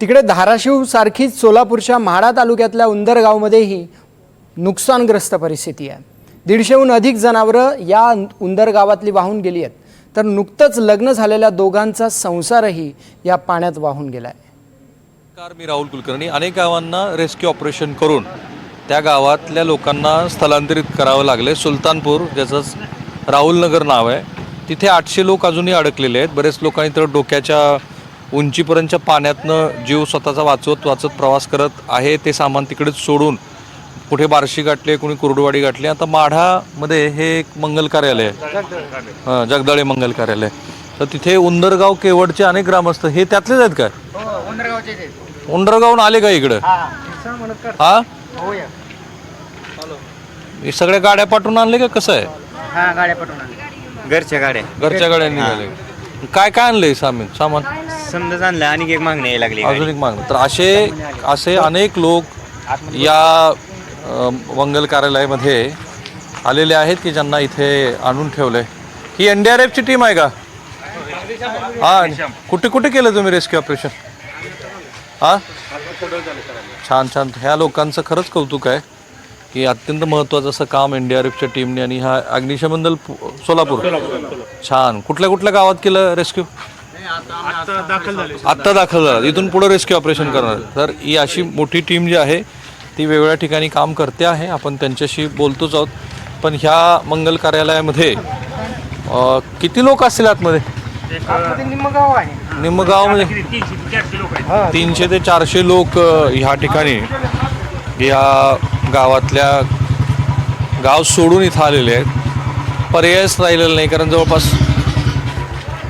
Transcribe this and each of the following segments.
तिकडे धाराशिवसारखीच सोलापूरच्या म्हाडा तालुक्यातल्या उंदरगावमध्येही नुकसानग्रस्त परिस्थिती आहे. दीडशेहून अधिक जनावरं या उंदरगावातली वाहून गेली आहेत. तर नुकतंच लग्न झालेल्या दोघांचा संसारही या पाण्यात वाहून गेला आहे कार मी राहुल कुलकर्णी. अनेक गावांना रेस्क्यू ऑपरेशन करून त्या गावातल्या लोकांना स्थलांतरित करावं लागले सुलतानपूर ज्याचं राहुलनगर नाव आहे तिथे आठशे लोक अजूनही अडकलेले आहेत. बरेच लोकांनी तर डोक्याच्या उंचीपर्यंतच्या पाण्यातनं जीव स्वतःचा वाचवत वाचत प्रवास करत आहे ते सामान तिकडेच सोडून कुठे बार्शी गाठले कुणी कुर्डवाडी गाठली आता माढामध्ये हे एक मंगल कार्यालय आहे. हां जगदाळे मंगल कार्यालय तर तिथे उंदरगाव केवडचे अनेक ग्रामस्थ हे त्यातलेच आहेत काय? उंडरगावून आले का इकडं? हा. हे? सगळ्या गाड्या पाठवून आणले का? कसं आहे? हा गाड्या पाठवून आणल्या. घरच्या गाड्या. घरच्या गाड्या निघाले काय काय आणलंय सामान सामान? समजा आणलं आणि एक मागणी यायला लागली अजून एक मागणं. तर असे असे अनेक लोक या अ, मंगल कार्यालयामध्ये आलेले आहेत की ज्यांना इथे आणून ठेवलंय. ही एन डी आर एफची टीम आहे का? हा कुठे कुठे केलं तुम्ही रेस्क्यू ऑपरेशन हा? छान छान. ह्या लोकांचं खरंच कौतुक आहे. की अत्यंत महत्त्वाचं असं काम एन डी आर एफच्या टीमने आणि हा अग्निशमन दल पु- सोलापूर. छान. कुठल्या कुठल्या गावात केलं रेस्क्यू आत्ता दाखल झाला. इथून पुढे रेस्क्यू ऑपरेशन करणार. तर ही अशी मोठी टीम जी आहे ती वेगवेगळ्या ठिकाणी काम करते आहे. आपण त्यांच्याशी बोलतोच आहोत. पण ह्या मंगल कार्यालयामध्ये किती लोक असतील आतमध्ये? निमगावमध्ये. तीनशे ते चारशे लोक ह्या ठिकाणी. या गावातल्या गाव सोडून इथं आलेले आहेत. पर्यायच राहिलेला नाही कारण जवळपास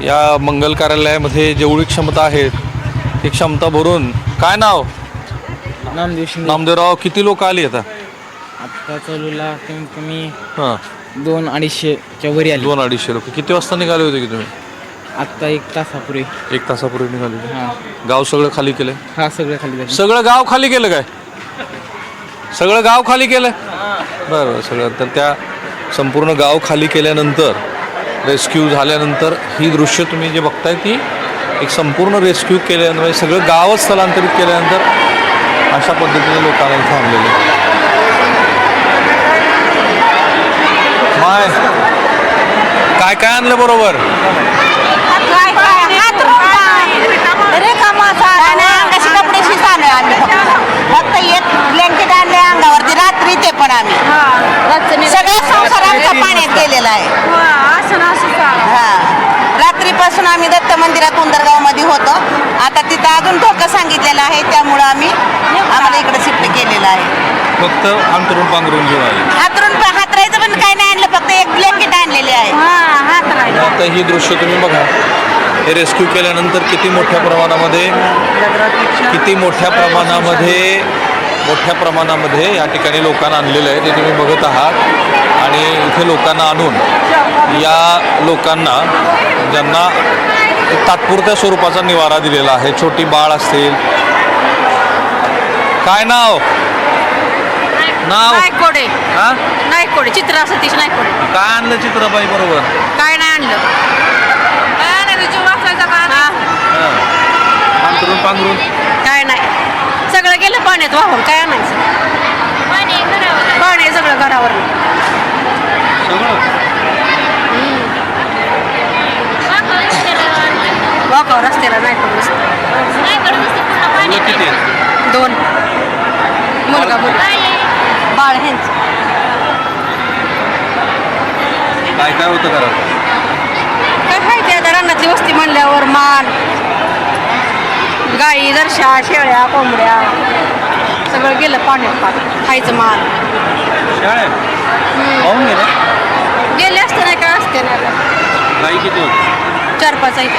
या मंगल कार्यालयामध्ये जेवढी क्षमता आहे ती क्षमता भरून काय नाव? नामदेव शिंदे. नामदेवराव किती लोक आली आता? आत्ता चालूला कमीत कमी हां. दोन अडीचशेच्या वरी आली. दोन अडीचशे लोक. किती वाजता निघाले होते की तुम्ही? आत्ता एक तासापूर्वी. एक तासापूर्वी निघाले होते. हा. गाव सगळं खाली केलंय? हा सगळं खाली झालं. सगळं गाव खाली केलं काय? सगळं गाव खाली केलं बरं बरं सगळं. तर त्या संपूर्ण गाव खाली केल्यानंतर रेस्क्यू झाल्यानंतर ही दृश्य तुम्ही जे बघताय ती एक संपूर्ण रेस्क्यू केल्यानंतर म्हणजे सगळं गावच स्थलांतरित केल्यानंतर अशा पद्धतीने लोकांना इथं आणलेले माय. काय काय आणलं बरोबर काय काय हात रिकामाचा आणि अंगाशी कपडेशी चालू आम्ही फक्त. फक्त एक ब्लँकेट आणले अंगावरती रात्री ते पण आम्ही सगळा संसार आमचा पाण्यात गेलेला आहे. हा रात्रीपासून आम्ही दत्त मंदिरात उंदरगावमध्ये होतो. आता तिथं अजून धोका सांगितलेला आहे त्यामुळं आम्ही आम्हाला इकडे शिफ्ट केलेलं आहे. फक्त अंतरून पांघरून घेऊन आले. हातरून हातरायचं पण काही नाही आणलं फक्त एक ब्लँकेट आणलेले आहे. आता ही दृश्य तुम्ही बघा. हे रेस्क्यू केल्यानंतर किती मोठ्या प्रमाणामध्ये किती मोठ्या प्रमाणामध्ये मोठ्या प्रमाणामध्ये या ठिकाणी लोकांना आणलेलं आहे ते तुम्ही बघत आहात. आणि इथे लोकांना आणून या लोकांना ज्यांना एक तात्पुरत्या स्वरूपाचा निवारा दिलेला आहे छोटी बाळ असतील. काय नाव? नाव? नायकोडे. हा? नायकोडे चित्रा सतीश नायकोडे. काय आणलं चित्रबाई बरोबर? काय नाही आणलं. काय नाही तुझी वाचायचा का. अंतरून पांघरून. काय नाही. सगळं गेलं पाण्यात वाहून काय आणायचं? पाणी सगळं घरावर. सगळं? वाकावर रस्त्याला किती आहेत दोन. मुलगा मुलगा. बाळ हेच काय काय होतं घरात? काय माहिती आता रानातली वस्ती म्हणल्यावर मान. गाई दर्शा शेळ्या कोंबड्या सगळं गेलं पाण्यात पाक. खायचं शाळेत पाहून गेलं? गेले असते नाही काय असते नाही. आता. गाई किती होती? चार पाच आहेत.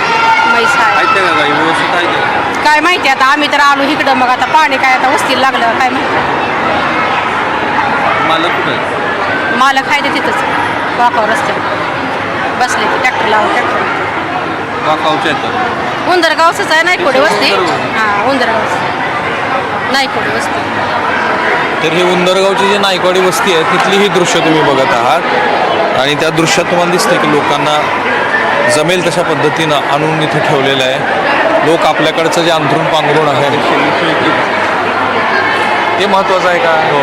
म्हैस आहे. आहेत त्या का गाई? व्यवस्थित आहेत त्या? काय माहिती आता आम्ही तर आलो इकडं मग आता पाणी काय आता वस्तीला लागलं काय माहिती. मालक कुठं आहे मालक ते तिथंच. वाकावर रस्त्यावर. बसले ते ट्रॅक्टर लावून ट्रॅक्टर. वाकावच्या आहेत. उंदरगावच आहे नायकोडे वस्ती? उंदरगाव. हां उंदरगाव नायकोडे वस्ती. तर ही उंदरगावची जी नायकवाडी वस्ती आहे तिथली ही दृश्य तुम्ही बघत आहात. आणि त्या दृश्यात तुम्हाला दिसते की लोकांना जमेल तशा पद्धतीनं आणून इथे ठेवलेलं आहे. लोक आपल्याकडचं जे अंथरूण पांघरूण आहे. ते महत्त्वाचं आहे का? हो.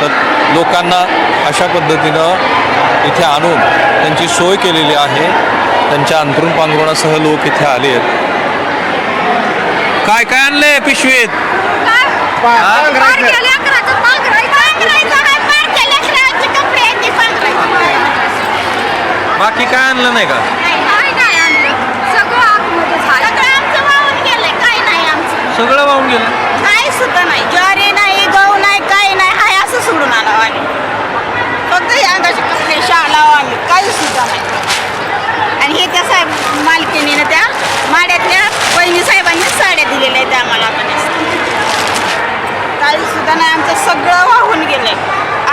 तर लोकांना अशा पद्धतीनं इथे आणून त्यांची सोय केलेली आहे. त्यांच्या अंथरूण पांघरुणासह लोक इथे आले आहेत. काय काय आणलंय पिशवीत? बाकी काय आणलं नाही का? सगळं वाहून गेलं? काही सुद्धा नाही. ज्वारी नाही गहू नाही काही नाही. हाय असं सोडून आलो आम्ही फक्त हे अंगाचे कपडे शाळा आम्ही काही सुद्धा नाही आणि हे त्या साहेब मालकीने त्या माड्यातल्या बहिणी साहेबांनी साड्या दिलेल्या आहेत आम्हाला पण काही सुद्धा नाही आमचं सगळं वाहून गेलंय.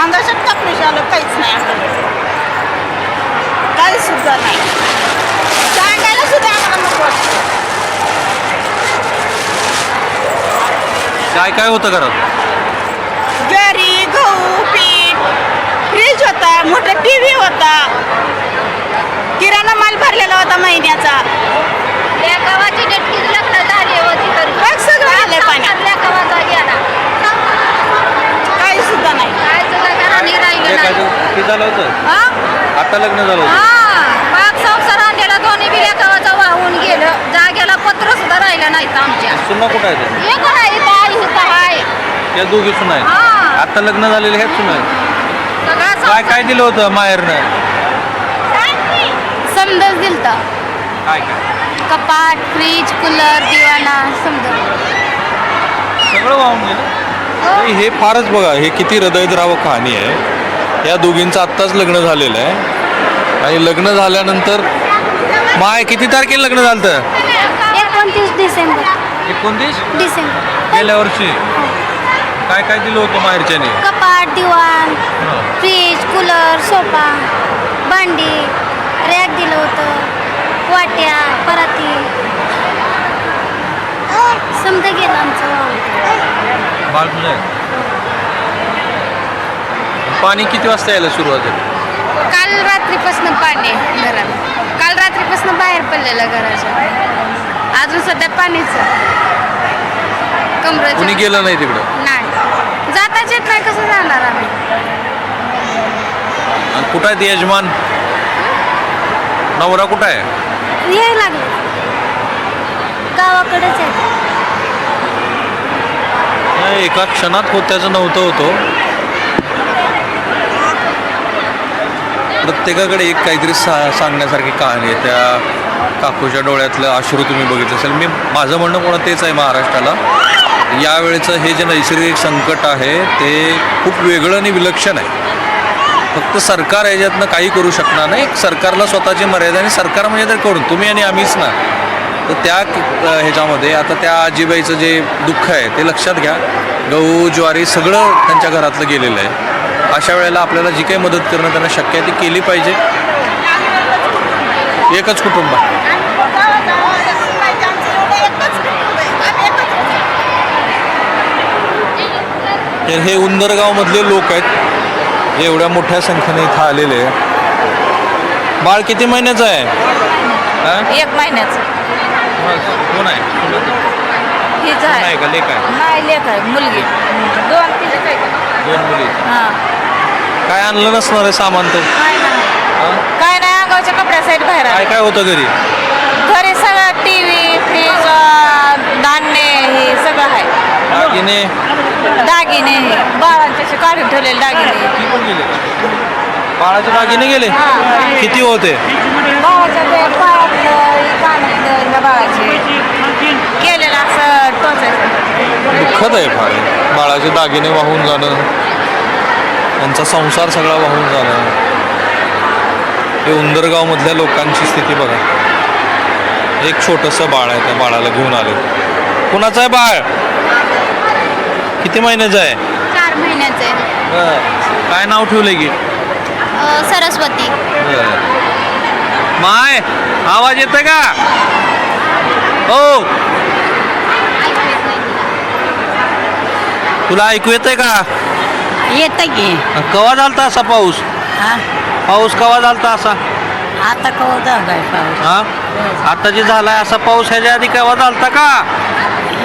अंदाजात कपडे शाळा काहीच नाही आमच्याकडे काही सुद्धा नाही. सांगायला सुद्धा आम्हाला नको वाटतं. काय काय होतं घरात ज्वारी गहू पीठ फ्रीज होता मोठा टी व्ही होता. किराणा माल भरलेला होता महिन्याचा. काही सुद्धा नाही. हे झालं? होतं? आता लग्न झालं होतं? संसार आणलेला दोन्ही बी लेखावाचा वाहून गेलं. जागेला पत्र सुद्धा राहिलं नाही आमच्या सुना कुठं आहे त्या दोघी सुना आहेत. हा. आता लग्न झालेले ह्याच सुना आहेत काय काय दिलं होतं माहेरनं? समजच दिलता. काय काय कपाट फ्रीज कूलर दिवाणा समजा सगळं वाहून गेलं? नाही, हे फारच बघा हे किती हृदयद्रावक कहाणी आहे. या दोघींचं आत्ताच लग्न झालेलं आहे. आणि लग्न झाल्यानंतर माय किती तारखेला लग्न झालं एकोणतीस डिसेंबर. एकोणतीस? डिसेंबर. गेल्या वर्षी. काय काय दिलं होतं माहेरच्याने? कपाट दिवाण फ्रीज कूलर सोफा भांडी रॅक दिलं होतं वाट्या पराती. समजा गेलं आमचं. बाळ तुझं आहे? पाणी किती वाजता यायला सुरुवात झाली? काल रात्रीपासून पाणी आहे घरात. काल रात्रीपासून बाहेर पडलेलं घराच्या. अजून सध्या पाणीच कुणी कमरं गेलं नाही तिकडं? जाताच येत नाही कसं जाणार आम्ही? आणि कुठं आहेत यजमान? नवरा कुठं आहे? यायला लागले. गावाकडेच आहे. नाही, एका क्षणात होत्याचं नव्हतं होतं. प्रत्येकाकडे एक काहीतरी सा सांगण्यासारखी कहाणी आहे. त्या काकूच्या डोळ्यातलं अश्रू तुम्ही बघितलं असेल. मी माझं म्हणणं कोणा तेच आहे महाराष्ट्राला. यावेळेचं हे जे नैसर्गिक संकट आहे ते खूप वेगळं आणि विलक्षण आहे. फक्त सरकार याच्यातनं काही करू शकणार नाही. सरकारला स्वतःची मर्यादा आणि सरकार म्हणजे तर करून तुम्ही आणि आम्हीच ना. तर त्या ह्याच्यामध्ये आता त्या आजीबाईचं जे दुःख आहे ते लक्षात घ्या. गहू ज्वारी सगळं त्यांच्या घरातलं गेलेलं आहे. अशा वेळेला आपल्याला जी काही मदत करणं त्यांना शक्य आहे ती केली पाहिजे. एकच कुटुंब. तर हे उंदरगावमधले लोक आहेत. जे एवढ्या मोठ्या संख्येने इथं आलेले आहे बाळ किती महिन्याचं आहे? एक महिन्याचं. कोण आहे? हेच कोण आहे. का? लेख आहे? नाही लेख आहे मुलगी. दोन काय दोन मुली. हां. काय आणलं नसणार आहे सामान तर? काय नाही. अंगावच्या कपड्यासाठी बाहेर काय काय होतं घरी? घरी सगळं टी व्ही फ्रीज धान्य हे सगळं आहे. दागिने. दागिने हे बाळांचे काढून ठेवलेले दागिने. ती पण गेले? बाळाचे दागिने गेले? हा. किती होते? भावाच्या ते पायातलं कानातलं ह्या बाळाचे. केलेलं असं टोचायचं दुःखद आहे फार. बाळाचे दागिने वाहून जाणं. त्यांचा संसार सगळा वाहून जाणं. हे उंदरगावमधल्या लोकांची स्थिती बघा. एक छोटंसं बाळ आहे त्या बाळाला घेऊन आले. कुणाचं आहे बाळ? किती महिन्याचं आहे? चार महिन्याचे बरं. काय नाव ठेवलंय की? सरस्वती. माय आवाज येतोय का? हो. तुला ऐकू येतंय का? येतं की. कवा झालता असा पाऊस? हा? पाऊस कवा झालता असा? आता कवत पाऊस? हा? आता जे झालाय असा पाऊस ह्याच्या आधी केव्हा झालता का?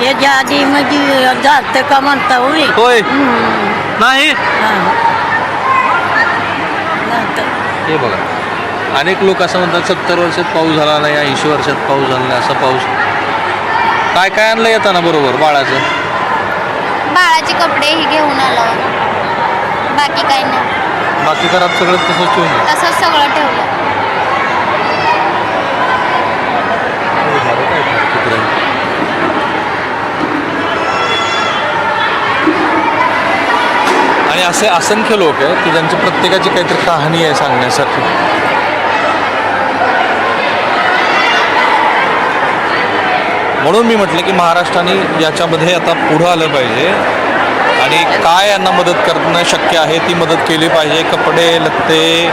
याच्या आधी म्हणजे जात का म्हणता होई होय नाही? हे। बघा अनेक लोक असं म्हणतात सत्तर वर्षात पाऊस झाला नाही ऐंशी वर्षात पाऊस झाला नाही असा पाऊस. काय काय आणलं येताना बरोबर बाळाचं? बाळाचे कपडे ही घेऊन आलो. बाकी काही नाही. बाकी घरात सगळं तसंच ठेवून. तसंच सगळं ठेवलं आणि असे असंख्य लोक आहेत की ज्यांची प्रत्येकाची काहीतरी कहाणी आहे सांगण्यासाठी. म्हणून मी म्हटलं की महाराष्ट्राने याच्यामध्ये आता पुढं आलं पाहिजे. आणि काय यांना मदत करणं शक्य आहे ती मदत केली पाहिजे. कपडे लत्ते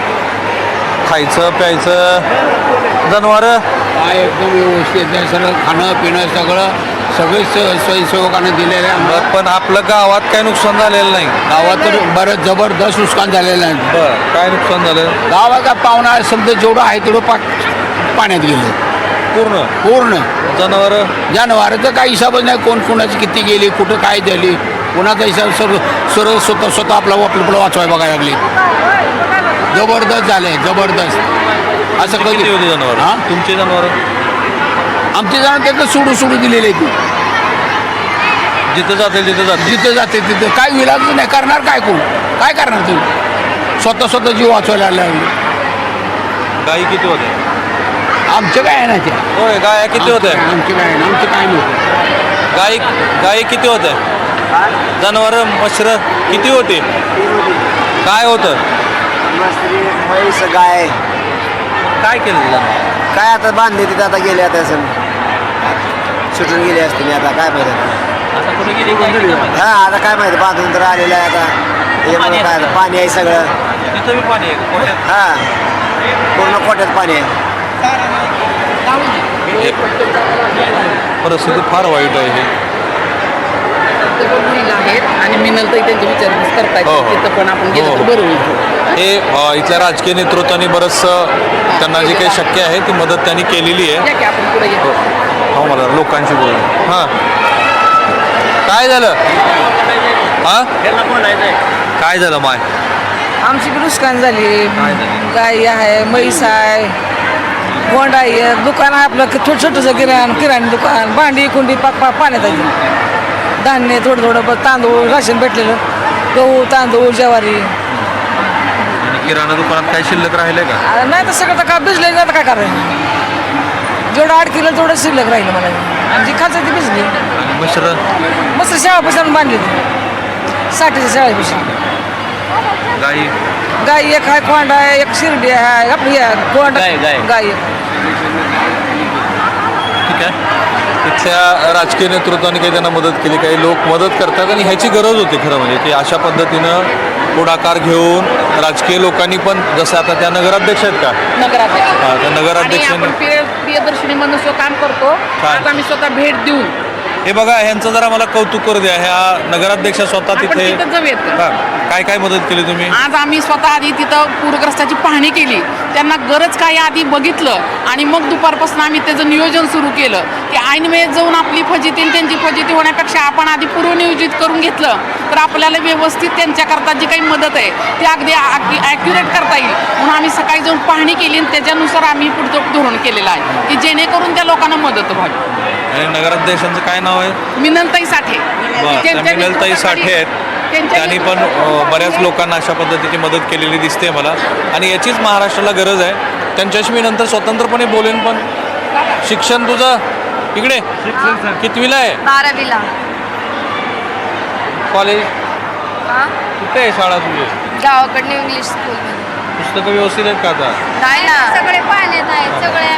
खायचं प्यायचं. जनावरं. काय एकदम व्यवस्थित आहे. सगळं खाणं पिणं सगळं सगळे स- स्वयंसेवकांना दिलेलं आहे. पण आपलं गावात काय नुकसान झालेलं नाही. गावात तर बरंच जबरदस्त नुकसान झालेलं आहे. बरं काय नुकसान झालं? गावाचा पाहुणा समजा जेवढं आहे तेवढं पा पाण्यात गेलं. पूर्ण? पूर्ण. जनावरं? जनावरांचं काही हिसाबच नाही कोण कोणाची किती गेली कुठं काय झाली. कोणाचा हिसाब सर्व सर्व स्वतः स्वतः आपला आपलं वाचवाय बघायला लागले. जबरदस्त झालंय जबरदस्त. असं कधी होते जनावर? हां? तुमचे जनावर? आमचे जण त्याचं सोडू सोडू दिलेले आहे जिथं जातील तिथं जातील. जिथं जाते तिथं. काय विलाज नाही करणार काय कोण? काय करणार तुम्ही? स्वतः स्वतः जीव वाचवायला लागले गाई किती होते आमचं काय आहे ना ते होय गाय किती होते आमचे काय आहे ना, आमचं काय नव्हतं गाई गाई किती होते जनावर मच्छर किती होते? काय होतं? म्हैस गाय काय केलं जनावर काय आता बांधले तिथे आता गेले आता सण सुटून गेले असते मी आता काय माहिती हा आता काय माहिती बांधून तर आलेलं आहे आता. काय आता पाणी आहे सगळं. तिथं पाणी आहे. हा. पूर्ण कोट्यात पाणी आहे. हे परिस्थिती फार वाईट आहे हे. आणि त्यांची विचारपूस करतायत. हो, हो. तिथं पण आपण गेलं तर हो. बरं होईल. हे इथल्या राजकीय नेतृत्वाने बरंचसं त्यांना जे काही शक्य आहे ती मदत त्यांनी केलेली आहे. हो. हो मला लोकांशी बोल हां. काय झालं? हां? काय झालं माय? आमची बी नुकसान झाली? गाय आहे म्हैस आहे गोंड आहे. दुकान आहे आपलं छोटं छोटंसं किराण किराणी दुकान. भांडी कुंडी पाक पाक पाण्यात आली धान्य थोडं थोडं तांदूळ राशन भेटलेलं. गहू तांदूळ ज्वारी. किराणा दुकानात काय शिल्लक राहिले का? नाही तर सगळं तर काय भिजले आता काय करायचं? जेवढं आठ किलो तेवढं शिल्लक राहिलं मला. जी खायचं ती भिजली. मिश्र. मस्त शाळापासून बांधली. साठीच्या शाळेपासून गाई. गाय एक आहे कोंड आहे एक शिर्डी आहे आपली आहे, कोंड गाय, गाय. गाय एक. ठीक आहे. इथल्या राजकीय नेतृत्वाने काही त्यांना मदत केली काही लोक मदत करतात आणि ह्याची गरज होती खरं म्हणजे की अशा पद्धतीनं पुढाकार घेऊन राजकीय लोकांनी पण जसं आता त्या नगराध्यक्ष आहेत का? नगराध्यक्ष. हा, त्या आणि नगराध्यक्षांनी आपण प्रिय प्रियदर्शनी म्हणून स्वतः काम करतो. आज आम्ही स्वतः भेट देऊन हे बघा ह्यांचं जरा मला कौतुक करू द्या. ह्या नगराध्यक्ष स्वतः आपण तिथे तिथं जाऊयात. का? हा, काय काय मदत केली तुम्ही? आज आम्ही स्वतः आधी तिथं पूरग्रस्ताची पाहणी केली. त्यांना गरज काय आधी बघितलं आणि मग दुपारपासून आम्ही त्याचं नियोजन सुरू केलं. की ऐन वेळेत जाऊन आपली फजिती त्यांची फजिती होण्यापेक्षा आपण आधी पूर्वनियोजित करून घेतलं तर आपल्याला व्यवस्थित त्यांच्याकरता जी काही मदत आहे ती अगदी ॲक्युरेट करता येईल. आम्ही सकाळी जाऊन पाहणी केली आणि त्याच्यानुसार आम्ही पुढचं धोरण केलेलं आहे की जेणेकरून त्या लोकांना मदत व्हावी. आणि नगराध्यक्षांचं काय नाव आहे? मिनलताई साठे. बरं त्या त्यांच्या मिनलताई नेतृत्वाखाली- साठे आहेत. त्यांच्या त्यांनी पण अ, बऱ्याच लोकांना अशा पद्धतीची मदत केलेली दिसते मला. आणि याचीच महाराष्ट्राला गरज आहे. त्यांच्याशी मी नंतर स्वतंत्रपणे बोलेन पण. शिक्षण तुझं इकडे कितवीला आहे? बारावीला. कॉलेज? हा? कुठे आहे शाळा तुझी? गावाकडनं इंग्लिश स्कूल पुस्तकं व्यवस्थित आहेत का आता? नाही ना. सगळे पाण्यात आहेत सगळे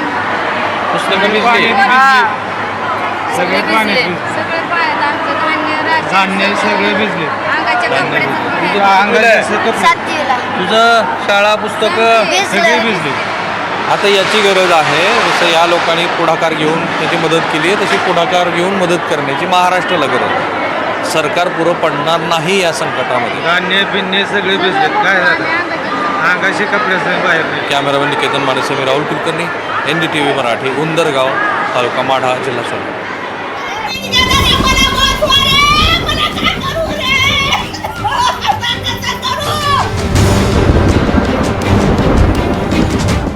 पुस्तकं भिजली. हा. सगळे भिजले. सगळे पाण्यात आमचं धान्य धान्य सगळे भिजले. अंगाच्या कपडे सातवीला तुझं शाळा पुस्तकं भिजले. आता याची गरज आहे. जसं या लोकांनी पुढाकार घेऊन त्याची मदत केली आहे तशी पुढाकार घेऊन मदत करण्याची महाराष्ट्राला गरज आहे. सरकार पुरं पडणार नाही या संकटामध्ये. धान्य पिन्ने सगळे भिजलेत. काय झालं? अंगाशी कपडे बाहेर कॅमेरामॅन निकेतन माने मी Rahul Kulkarni N D T V Marathi Undargaon taluka Madha जिल्हा सोलापूर.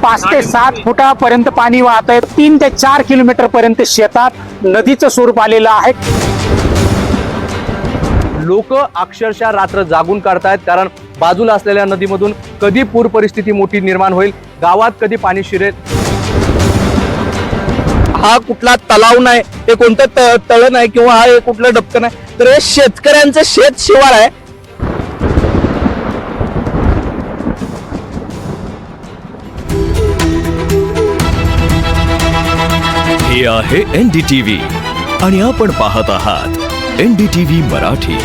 पाच ते सात फुटापर्यंत पाणी वाहत आहे. तीन ते चार किलोमीटर पर्यंत शेतात नदीचं स्वरूप आलेलं आहे. लोक अक्षरशः रात्र जागून काढतायत कारण बाजूला असलेल्या नदीमधून कधी पूर परिस्थिती मोठी निर्माण होईल गावात कधी पाणी शिरेल? हा कुठला तलाव नाही हे कोणतं तळ नाही किंवा हा हे कुठलं डबकं नाही तर हे शेतकऱ्यांचं शेत शिवार आहे. हे आहे एनडीटीव्ही आणि आपण पाहत आहात एनडीटीव्ही मराठी.